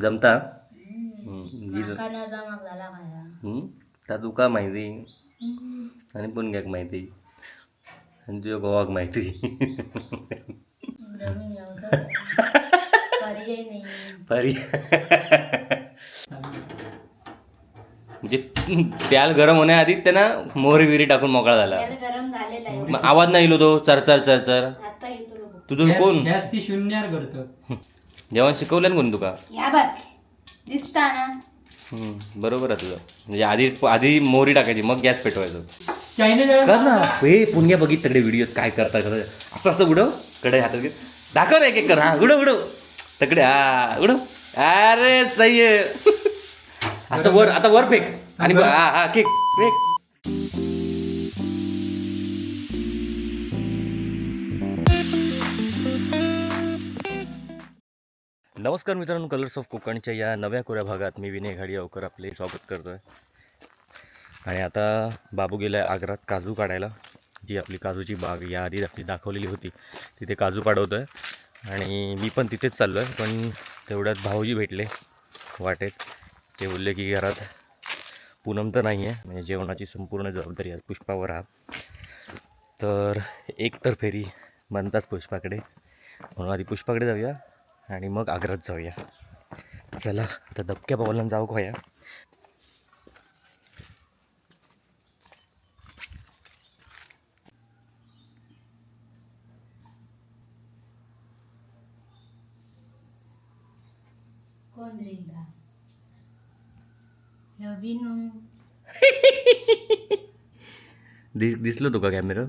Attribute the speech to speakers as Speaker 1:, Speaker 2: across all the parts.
Speaker 1: जमता?
Speaker 2: जमाक झाला माझा.
Speaker 1: ता तुका माहिती? आणि पुणग्याक माहिती? आणि तुझ्या गोवाक माहिती? म्हणजे त्याल गरम होण्याआधी त्यांना मोहरी विरी टाकून मोकळा झाला.
Speaker 2: त्याला गरम झालेला आहे.
Speaker 1: मग आवाज नाही तो चर चर चर चर.
Speaker 2: आता येतो बघ.
Speaker 1: तुझं कोण?
Speaker 3: शून्यावर करतो.
Speaker 1: जेवण शिकवलं कोण तुका?
Speaker 2: या बघ दिसता ना.
Speaker 1: हम्म, बरोबर आहे तुझं. म्हणजे आधी आधी मोहरी टाकायची मग गॅस पेटवायचं.
Speaker 3: चायनीज
Speaker 1: कर ना. हे पुण्या बघित तकडे व्हिडिओ काय करता करता. असं असं उडवकडे हातात घेत दाखव ना एक एक कर. हा उडव उडव. तकडे हा उडव. अरे सही आहे आता वर आता वर फेक. आणि ब- हा हा केक फेक नमस्कार मित्रांनो कलर्स ऑफ कोकणच्या या नव्या कोऱ्या भागात मी विनय घाडी आपले स्वागत करतो आहे आणि आता बाबू गेला आहे आग्रात काजू काढायला. जी आपली काजूची बाग याआधी आपली दाखवलेली होती तिथे काजू काढवतो आहे आणि मी पण तिथेच चाललो आहे पण तेवढ्यात भाऊजी भेटले वाटेत. ते बोलले की घरात पूनम तर नाही आहे म्हणजे जेवणाची संपूर्ण जबाबदारी आज पुष्पावर हा तर एक तर फेरी बनताच पुष्पाकडे. म्हणून आधी पुष्पाकडे जाऊया. आणि मग आग्रात जाऊया. चला आता दबक्या पावलांना जाऊ खोया दिस दिसलो तुका कॅमेरा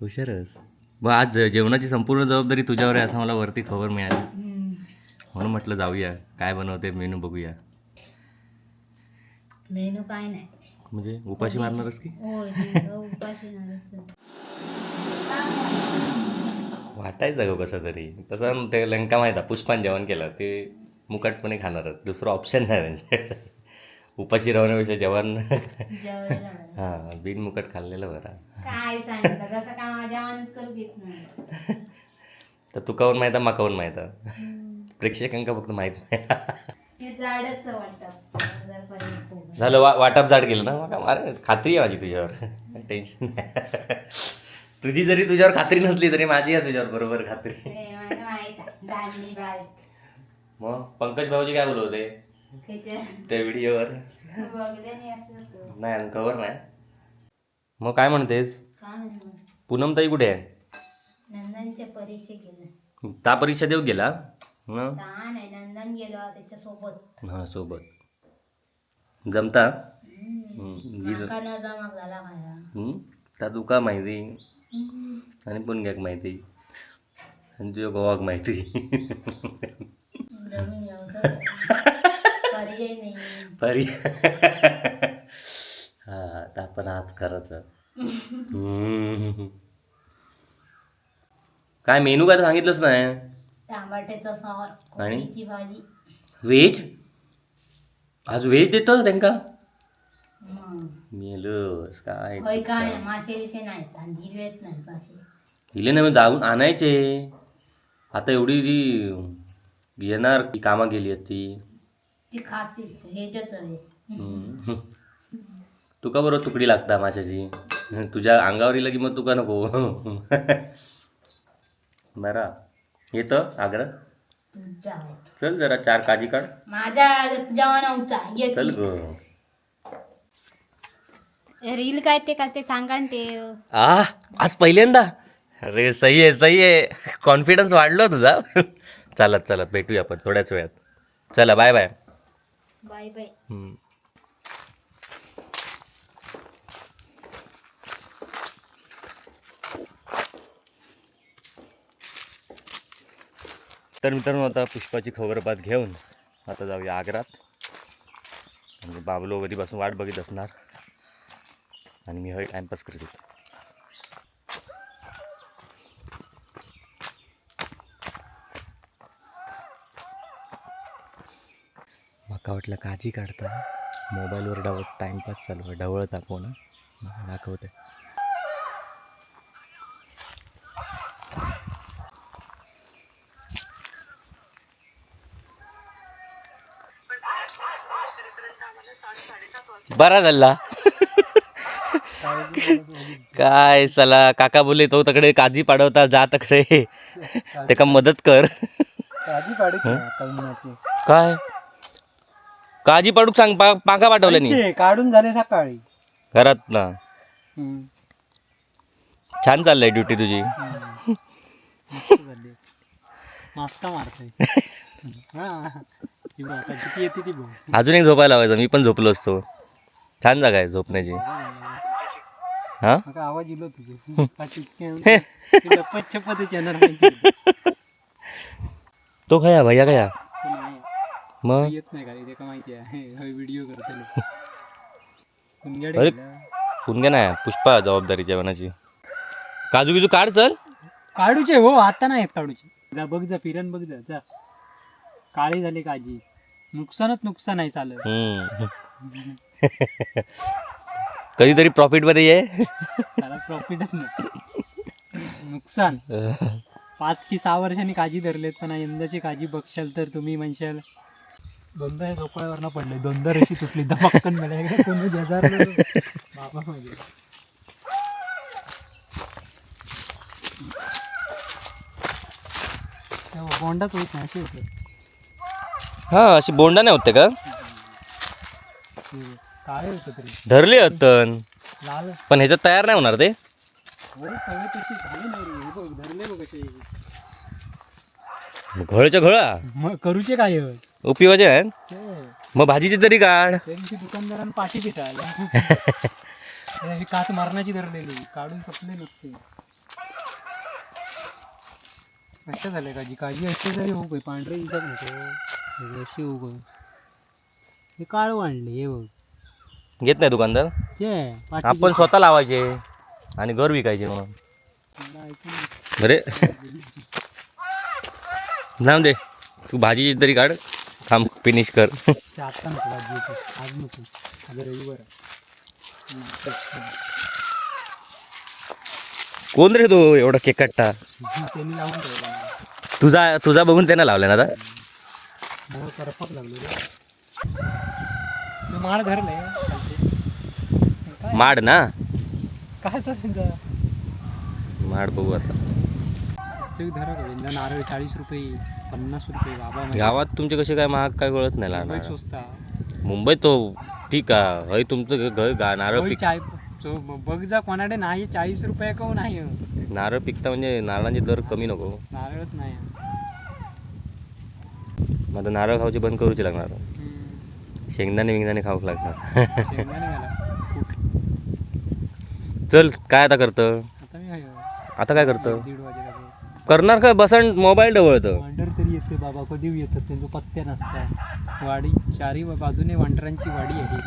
Speaker 1: हुशारच. मग आज जेवणाची संपूर्ण जबाबदारी तुझ्यावर आहे असं मला वरती खबर मिळाली. म्हणून म्हटलं जाऊया. काय बनवते मेनू बघूया.
Speaker 2: मेनू काय नाही.
Speaker 1: म्हणजे उपाशी मारणारच की?
Speaker 2: होय तिथं उपाशी.
Speaker 1: वाटायचं गं कसं तरी. तसं ते लंका माहीत पुष्पान जेवण केलं ते मुकाटपणे खाणारच दुसरं ऑप्शन नाही त्यांच्याकडे. उपाशी राहण्यापेक्षा जेवण
Speaker 2: जेवायला बरं.
Speaker 1: हां बिनमुकट खाल्लेलं बरं.
Speaker 2: काय सांगितलं कसं काय माझ्या माणूस करू नाही.
Speaker 1: तर माहीत
Speaker 2: हम्म.
Speaker 1: प्रेक्षकांका फक्त माहीत नाही.
Speaker 2: हे झाडच वाटतं. जर पर्यंत पोगं.
Speaker 1: झालं वा वाटप जाड केलं ना? मग अरे खात्री आहे माझी तुझ्यावर. टेन्शन नाही. तुझी जरी तुझ्यावर खात्री नसली तरी माझी आहे तुझ्यावर बरोबर खात्री.
Speaker 2: हे मला माहीत आहे. दांडी बाय
Speaker 1: मग पंकज भाऊजी काय बोलवते
Speaker 2: त्याच्या
Speaker 1: त्या व्हिडिओवर. नाही कवर नाही. मग काय म्हणतेस?
Speaker 2: काय म्हणू
Speaker 1: पूनमताई कुठे आहे?
Speaker 2: नंदनच्या परीक्षे गेले
Speaker 1: ता परीक्षा देऊ गेला? हं?
Speaker 2: नंदन गेलो त्याच्या सोबत
Speaker 1: हा सोबत. जमता? ता तुका माहिती. आणि पुणग्याक माहिती. आणि तुझ्या गोवाक माहिती. परी. हा तर आपण करायचं हम्म. काय मेनू काय सांगितलंच नाही?
Speaker 2: टमाट्याचा सार
Speaker 1: आणि?
Speaker 2: कोबीची भाजी.
Speaker 1: व्हेज? आज व्हेज देतो त्यांका?
Speaker 2: मग
Speaker 1: मेलस काय
Speaker 2: होय काय नाही, मासे विषय नाही मासे
Speaker 1: दिले नाही मग जाऊन आणायचे. आता एवढी जी येणार ती कामा गेली आहेत ती.
Speaker 2: ती खातील हेच आहे.
Speaker 1: हम्म. तुका बरोबर तुकडी लागता माशाची. तुझ्या अंगावर येईल की मग तुका नको. बरा. येतं आग्रा चल जरा चार काजी काढ.
Speaker 2: माझा जवानाचा
Speaker 1: चल
Speaker 2: येते
Speaker 1: ग.
Speaker 2: रील काय ते काय ते सांगा ना ते.
Speaker 1: आ आज पहिल्यांदा? अरे सही आहे सही आहे. कॉन्फिडन्स वाढलो तुझा. चालत चालत. भेटूया आपण थोड्याच वेळात. चला बाय बाय
Speaker 2: बाय बाय.
Speaker 1: हम्म. तर मित्रांनो आता पुष्पाची खबरबात घेऊन आता जाऊया आग्रात. म्हणजे बाबलो कधीपासून वाट बघत असणार. आणि मी हय टाइमपास करत होतो. वाटलं काळजी काढता. मोबाईलवर डव टाईमपास चालू आहे. ढवळत दाखवणं दाखवतंय. बरा झाला. काय चला काका बोले तो तकडे काजी पाडवता जा तकडे. त्याका मदत कर. काय? काजी पाडूक सांग पा पाका पाठवलं नाही
Speaker 3: काढून झाले सकाळी.
Speaker 1: घरात ना.
Speaker 3: हम्म.
Speaker 1: छान चाललंय ड्युटी तुझी.
Speaker 3: हम्म. मस्त झाले. मास्ता मारतोय? हा. ती बघ, आता किती येते ती बघ.
Speaker 1: अजून एक झोपायला लावायचं मी पण झोपलो असतो. छान जागा आहे झोपण्याची. हा?
Speaker 3: मग आवाज तुझे. लपत छपत चॅनल माहिती
Speaker 1: तो खया भैया खया. मग?
Speaker 3: येत नाही माहिती आहे? व्हिडिओ करते
Speaker 1: अरे. पुणग्या नाही पुष्पा जबाबदारी जेवणाची. काजू बिजू काढ चल.
Speaker 3: काढूचे हो आता नाही काढूचे. जा बघ जा फिरण बघ जा जा. काळी झाली काजी. नुकसानच नुकसान आहे चालत
Speaker 1: हम्म. कधीतरी प्रॉफिटमध्ये ये.
Speaker 3: साला प्रॉफिटच नाही नुकसान. पाच की सहा वर्षांनी काजी धरलेत पण यंदाची काजी बघशाल तर तुम्ही म्हणशाल. दोनदा झोपाळ्यावरनं पडले दोनदा रशी तुटली. दमक्कन मला कोणी हजार बाबा बोंडाच होत नाही असे होते.
Speaker 1: हा अशी बोंडा नाही होते का?
Speaker 3: काळे होतं तरी.
Speaker 1: धरली हत्तन
Speaker 3: लाल.
Speaker 1: पण ह्याच्यात तयार नाही होणार ते?
Speaker 3: सगळे तशी झाली नाही रे. हे बघ धरले बघ कसे.
Speaker 1: घळच्या घळा?
Speaker 3: मग करूचे काय?
Speaker 1: उपयोगाचे आहेत
Speaker 3: ते
Speaker 1: मग भाजीची तरी काढ.
Speaker 3: दिवशी दुकानदारानं पाठी पिटाळल्या काच मारण्याची धरलेली. काढून सपले नसते. कशा झाले काजी. काजी अशी जरी हो गई पांढरे दिसत नको अशी हो गई हे काळ वाढले हे बघ.
Speaker 1: घेत नाही दुकानदार?
Speaker 3: ते पाठी
Speaker 1: आपण स्वतः लावायचे. आणि घर विकायचे म्हणून. अरे. नाम दे. तू भाजीची तरी काढ. थांब फिनिश कर
Speaker 3: ते नको भाजी आज नको आज रविवार आहे. हम्म, तेच.
Speaker 1: कोण रे तो एवढा केक काढता
Speaker 3: त्यांनी लावून ठेवला
Speaker 1: तुझा तुझा बघून त्यानं लावला ना आता
Speaker 3: मला करपक लागलो रे माळ धरले खालचे काय
Speaker 1: माड ना
Speaker 3: काय सांगायचं
Speaker 1: माड बघू आता
Speaker 3: पुस्तक धरा का नारळ चाळीस रुपये पन्नास रुपये बाबा माझे.
Speaker 1: गावात तुमचे कसे काय महाग काय कळत नाही
Speaker 3: मुंबईत
Speaker 1: लहान
Speaker 3: स्वस्त आहे.
Speaker 1: मुंबईत तो ठीक आहे. हय तुमचं घर गा नारळ
Speaker 3: होय,
Speaker 1: पिक
Speaker 3: चाय ब- बघ जा कोणाकडे नाही चाळीस रुपये का नाही
Speaker 1: नारळ पिकता म्हणजे नारळांचे दर कमी नको.
Speaker 3: नारळच नाही.
Speaker 1: मग आता नारळ खाऊचे बंद करूचे लागणार.
Speaker 3: हम्म.
Speaker 1: शेंगदाणे विंगदाणे खाऊक लागणार.
Speaker 3: शेंगदाणे घाला. कुठ-
Speaker 1: चल काय आता करतं?
Speaker 3: आता मी
Speaker 1: आता काय करतं?
Speaker 3: दीड वाजेला
Speaker 1: करणार काय बसन मोबाईल डवळतं
Speaker 3: वांडर तरी येते बाबा कधी येतात त्यांचं पत्त्या नसतात. वाडी चारी बाजूने वांडरांची वाडी आहे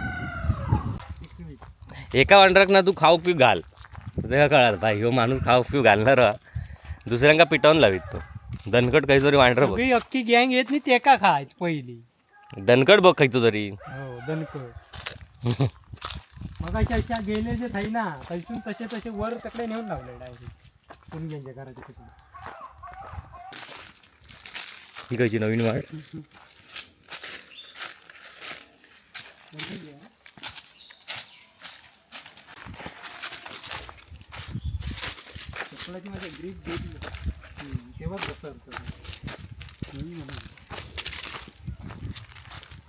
Speaker 1: एका वांडराक ना तू खाऊ पिऊ घाल. तुला कळाल भाई ह्यो माणूस खाऊ पिऊ घालणार. दुसऱ्यांका पिटावून लावित तो. दणकट काहीतरी वांडर बघ.
Speaker 3: सगळी अख्खी गँग येत नाही ते का खायच पहिली?
Speaker 1: दणकट बघ खायचो तरी.
Speaker 3: हो दणकट मग अशा गेले जे थाई ना तसे तसे वर तकडे नेऊन लावले डायरेक्ट पुणग्यांच्या घराच्या तिकडे
Speaker 1: खायची नवीन
Speaker 3: बसत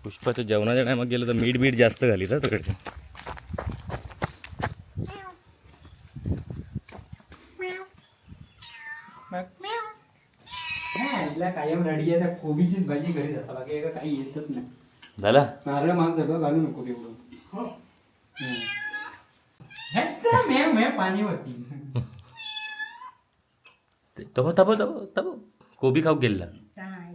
Speaker 1: पुष्पाच्या जेवणाच्या टायमात गेलं तर मीठ बीठ जास्त घाली तर तिकडे
Speaker 3: कायम रेडी आहे त्या कोबीचीच भाजी घरी जाता बाकी एका काही येतच नाही.
Speaker 1: झाला?
Speaker 3: नारळ माग झालं घालू नको तेवढं ह्याचं मे मे पाणी होती
Speaker 1: तब तब तब तब. कोबी खाऊ गेला
Speaker 2: काय?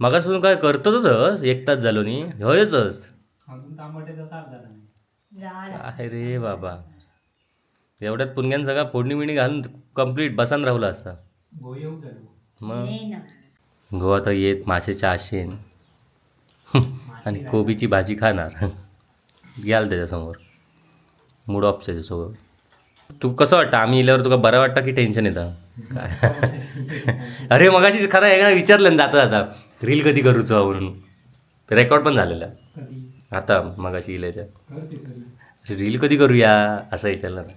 Speaker 1: मगापासून काय करतोच एक तास झालो नी. होयच
Speaker 3: अजून तांबट्याचा सार झाला नाही.
Speaker 2: झालं.
Speaker 1: आहे रे बाबा. एवढ्यात पुणग्यान सगळा फोडणी बिणी घालून कंप्लीट बसान राहुला असता?
Speaker 3: गो येऊ झालो.
Speaker 1: मग?
Speaker 2: हे ना
Speaker 1: गो आता येत माशाच्या आशेन आणि कोबीची भाजी खाणार. घ्याल त्याच्यासमोर. मूड ऑफ त्याच्यासोबत तू कसं वाटतं? आम्ही इल्यावर तुका बरं वाटतं की टेन्शन येतं? काय अरे मगाशी खरं एकदा विचारलं ना जाता जाता. रील कधी करूचो म्हणून? रेकॉर्ड पण झालेला. आता मगाशी इल्याच्या. रील कधी करूया? असं विचारलं. ना?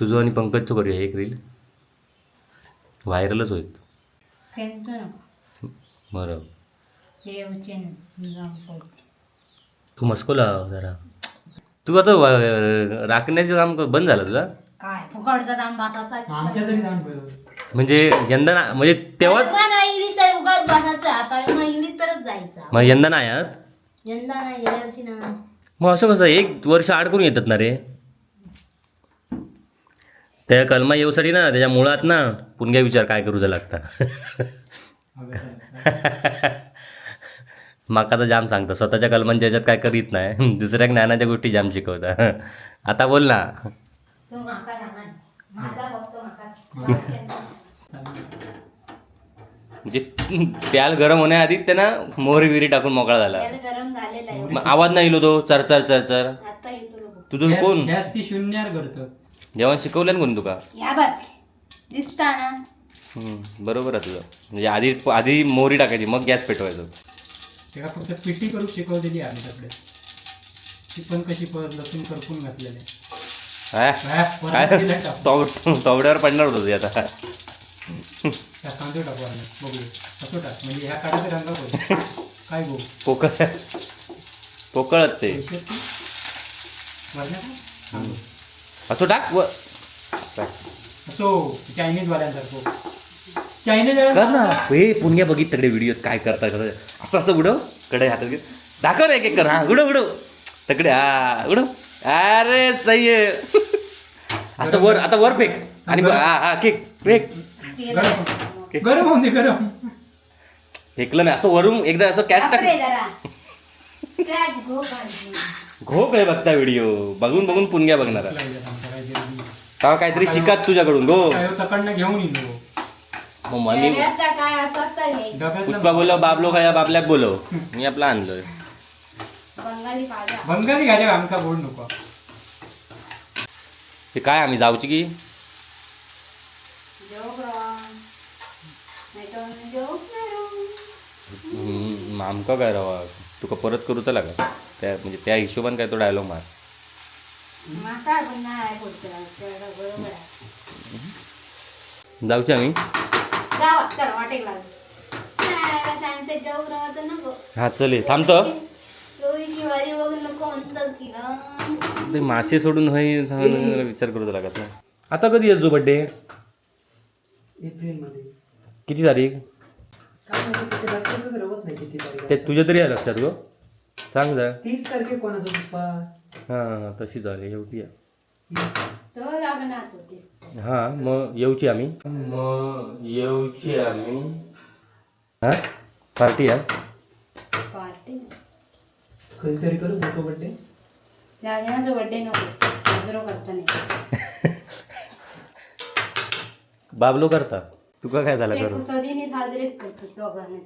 Speaker 1: तुझं आणि पंकजचं करूया एक रील व्हायरलच होईल. बरं.
Speaker 2: ते येऊचे ना
Speaker 1: तू मस्को लाव जरा. तू आता वा- राखण्याचं काम क- बंद झालं तुझा?
Speaker 2: काय फुकटचा जाऊन बसायचा?
Speaker 3: आमच्या तरी जाऊन बघ.
Speaker 1: म्हणजे यंदा ना म्हणजे तेव्हा
Speaker 2: कलमा नाही इली तर उगाच बसायचा कलमा इली तरच जायचा.
Speaker 1: मग यंदा नाही आहात
Speaker 2: यंदा नाही गेल्या वर्षी ना
Speaker 1: मग असं कसं एक वर्ष आडकून येतात ना रे? त्या कलमा येऊसाठी ना त्याच्या मुळात ना पुणग्या विचार काय करूचा लागता. माका तर जाम सांगता स्वतःच्या कलमांच्या ह्याच्यात काय करीत नाही. दुसऱ्या ज्ञानाच्या गोष्टी जाम शिकवता. आता बोल ना. म्हणजे त्याल गरम होण्याआधी त्यांना मोहरी विरी टाकून मोकळा झाला.
Speaker 2: त्याला गरम झालेला आहे.
Speaker 1: मग आवाज नाही येलो तो? चर चर चर चर.
Speaker 2: आता येतो बघ.
Speaker 1: तुझं कोण?
Speaker 3: शून्यावर करतं
Speaker 1: जेवण शिकवलं कोण तुका.
Speaker 2: या बघ दिसता ना?
Speaker 1: हम्म, बरोबर आहे तुझं. म्हणजे आधी आधी मोहरी टाकायची मग गॅस पेटवायचं.
Speaker 3: तेव्हा फक्त पिठी करू शिकवलेली आहे आमच्याकडे ती पण कशी पर लसूण करपून घातलेले
Speaker 1: हा? काय तोड- तोवड्यावर पडणार होतं ते आता.
Speaker 3: त्या कांदे टाकू आम्ही बघू. असं टाक. म्हणजे ह्या काढायचा काय बघू?
Speaker 1: पोकळ पोकळच ते.
Speaker 3: पैसे तू? वरनं काय? बघ.
Speaker 1: असं टाक व
Speaker 3: असो चायनीज वाल्यांसारखं चायनीज
Speaker 1: कर ना. हे पुण्या बघित तकडे व्हिडिओ काय करता कसं असं असं उडवकडे हातात घेत दाखव ना एक एक कर. हा उडव उडव. तकडे हा उडव. अरे सही आहे. आता वर आता वर फेक. आणि हा हा केक फेक.
Speaker 3: गरम. होऊन दे गरम.
Speaker 1: फेकलं नाही. असं वरून एकदा असं कॅश टाक. घोप आहे बघता व्हिडिओ बघून बघून पुणग्या बघणार तेव्हा काहीतरी शिकात तुझ्याकडून गो.
Speaker 3: सकाळनं घेऊन
Speaker 1: मग
Speaker 2: काय तर हे
Speaker 3: डब्यातलं
Speaker 1: पुष्पा बोलव बाबलो काय बाबल्याक बोलव. मी आपला आणलोय.
Speaker 2: बंगाली काजा
Speaker 3: बंगाली घाले आमका बोल नको.
Speaker 1: ते काय आम्ही जाऊची की?
Speaker 2: जेवक जेवक नाही
Speaker 1: आमका काय रावा? तुका परत करू चला का? त्या म्हणजे त्या हिशोबान काय तो डायलॉग मार.
Speaker 2: नाही बरोबर आहे
Speaker 1: जाऊची आम्ही
Speaker 2: जावा चल वाटेक नको
Speaker 1: हा चल थांबतो
Speaker 2: चोवीची वारी बघून नको म्हणतात की ना.
Speaker 1: ते मासे सोडून होई विचार करू लागत ना आता कधी येतो बड्डे
Speaker 3: एप्रिलमध्ये
Speaker 1: किती तारीख. ते तुझ्या तरी आहे लक्षात गो. सांग जा.
Speaker 3: तीस तारखे कोणाचा
Speaker 1: हां तशी झाली शेवटी आहे.
Speaker 2: तो लग्नाच होते
Speaker 1: हां मग येऊची आम्ही. मग येऊची आम्ही. हां पार्टी आहे.
Speaker 2: पार्टी?
Speaker 3: कधीतरी करू फोटो बड्डे
Speaker 2: लग्नाचा बड्डे नको. साजरो करता नाही.
Speaker 1: बाबलो करता. तुका काय झालं
Speaker 2: ते
Speaker 1: करू
Speaker 2: सदीने साजरेच दोघांना.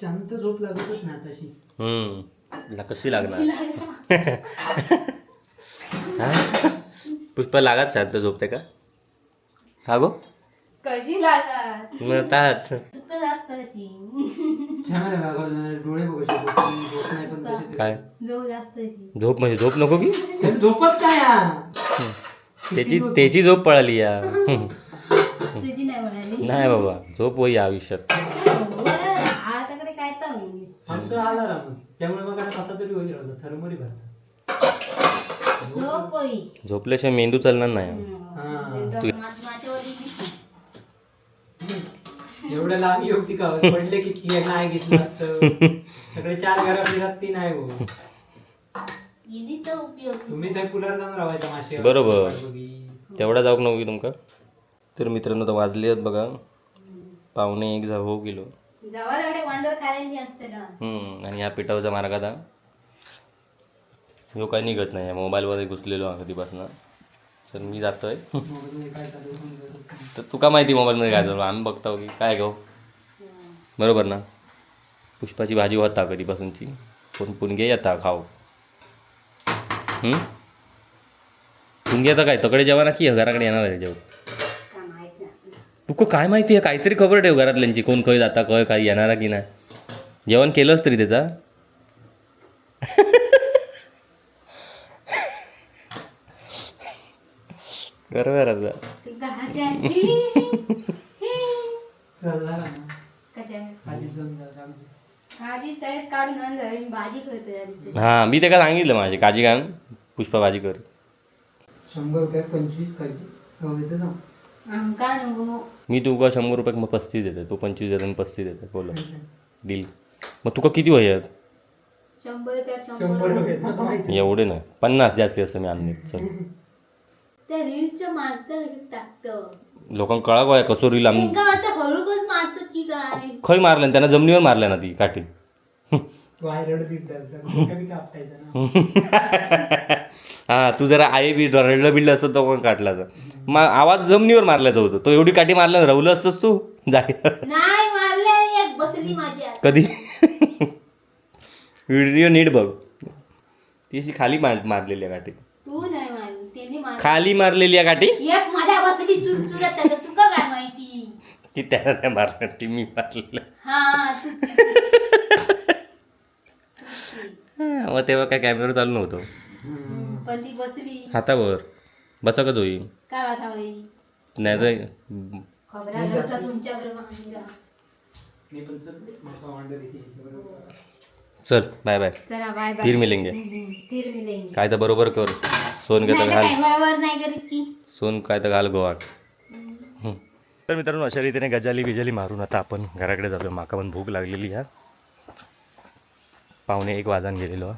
Speaker 3: शांत झोप लागतच ना तशी.
Speaker 1: हम्म. ला कशी लागणार? हा? पुष्पा लागत शांत झोपते का? हा गो.
Speaker 2: कशी लागत
Speaker 1: मग ताच
Speaker 2: दुःख लागताची
Speaker 3: छान आहे बाबा डोळे बघू शकतो. झोप नाही पण कशी तरी.
Speaker 1: काय? झोप म्हणजे झोप नको की?
Speaker 3: त्याला झोपत काय हा?
Speaker 1: त्याची त्याची झोप पळाली या हम्म.
Speaker 2: तुझी नाही म्हणाली
Speaker 1: नाही बाबा झोप होई आयुष्यात.
Speaker 2: तर होईल.
Speaker 3: आमचं आलाराम त्यामुळे मग आता कसा तरी होईल राहतो थर्मोरी भरतात
Speaker 2: झोप.
Speaker 1: झोपल्याशिवाय मेंदू चालणार नाही.
Speaker 3: हा.
Speaker 2: तू- माझ्यावर.
Speaker 3: एवढ्या लांब होती का? पडले की की नाही घेतलं असतं. सगळे चार घरा फिरत ती नाही हो
Speaker 2: तर उपयोग
Speaker 3: तुम्ही त्या पुलावर जाऊन राहायचा मासे.
Speaker 1: बरोबर. तेवढा जाऊक नको की तुमका. तर मित्रांनो तर वाजले आहेत बघा. पावणे एक जा हो गेलो.
Speaker 2: वंडर असते ना.
Speaker 1: हम्म, आणि या पिटावचा मार्ग आता ह्यो काही निघत नाही मोबाईलमध्ये घुसलेलो कधीपासून. सर मी जातोय.
Speaker 3: आहे?
Speaker 1: तर तुका माहिती मोबाईलमध्ये काय चालू आम्ही बघतो की काय घेऊ हो. बरोबर ना? पुष्पाची भाजी होता कधीपासूनची. पण पुणगे येता खाऊ. हम्म? पुणगे काय तकडे जेवण की घराकडे येणार आहे जेवण तुका काय माहिती आहे? काहीतरी खबर ठेव घरातल्यांची. कोण खय जाता खय काय येणारा की नाही? जेवण केलंच तरी त्याचा? बरोबर हां. मी त्याला सांगितलं माझी काळजी घाल. पुष्पा भाजी कर.
Speaker 3: शंभर रुपये पंचवीस जाऊ.
Speaker 2: आमका नको.
Speaker 1: मी तुका शंभर रुपये मग पस्तीस देते तो पंचवीस देते आणि पस्तीस देते बोला. डील मग तुका किती वय आहेत?
Speaker 2: शंभर
Speaker 1: एवढे नाही. पन्नास जास्ती असं मी आणले चल.
Speaker 2: त्या रीलच्या मागचं कशी टाकतं.
Speaker 1: लोकांना कळा काय कसो रील आम्ही
Speaker 2: एका वाटतं हळूकच मारतात की काय?
Speaker 1: खय मारलं त्यांना जमिनीवर मारल्या ना ती काठी? हा तू जरा आहे बी रडलं बिडलं असतं तो कोण काटला तर मा आवाज जमिनीवर मारल्याचा होतो. तो एवढी काठी मारल्या रवलं असतंस तू? जागे
Speaker 2: नाही मारले आणि एक बसली माझी आत.
Speaker 1: कधी? व्हिडिओ नीट बघ. ती अशी खाली मार मारलेली आहे काठी.
Speaker 2: तू नाही मारली त्यांनी मारली.
Speaker 1: खाली मारलेली आहे काठी?
Speaker 2: एक माझ्या बसली चुरचुरत त्याचं. तुका काय माहिती?
Speaker 1: ती त्याला नाही मारलं ती मी मारलेलं.
Speaker 2: हा
Speaker 1: मग तेव्हा काय कॅमेरा चालू नव्हतं.
Speaker 2: पण ती बसली.
Speaker 1: हातावर. बसा का जोई
Speaker 2: काय
Speaker 1: नाही तर
Speaker 2: खबरा घरचा तुमच्या बरोबर
Speaker 3: मी पण चल
Speaker 1: बाय बाय
Speaker 2: चला बाय बाय
Speaker 1: फिर मिलेंगे.
Speaker 2: हम्म, फिर मिलेंगे.
Speaker 1: काय तर बरोबर कर. सोन काय
Speaker 2: तर
Speaker 1: घाल.
Speaker 2: काय बरोबर नाही करीत की.
Speaker 1: सोन काय तर घाल गोवा तर मित्रांनो अशा रीतीने गजाली बिजाली मारून आता आपण घराकडे जातो माका पण भूक लागलेली ह्या पावणे एक वाजान गेलेलो.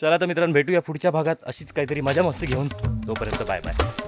Speaker 1: चला तर मित्रांनो भेटूया पुढच्या भागात. अशीच काहीतरी मजा मस्ती घेऊन. तोपर्यंत बाय बाय.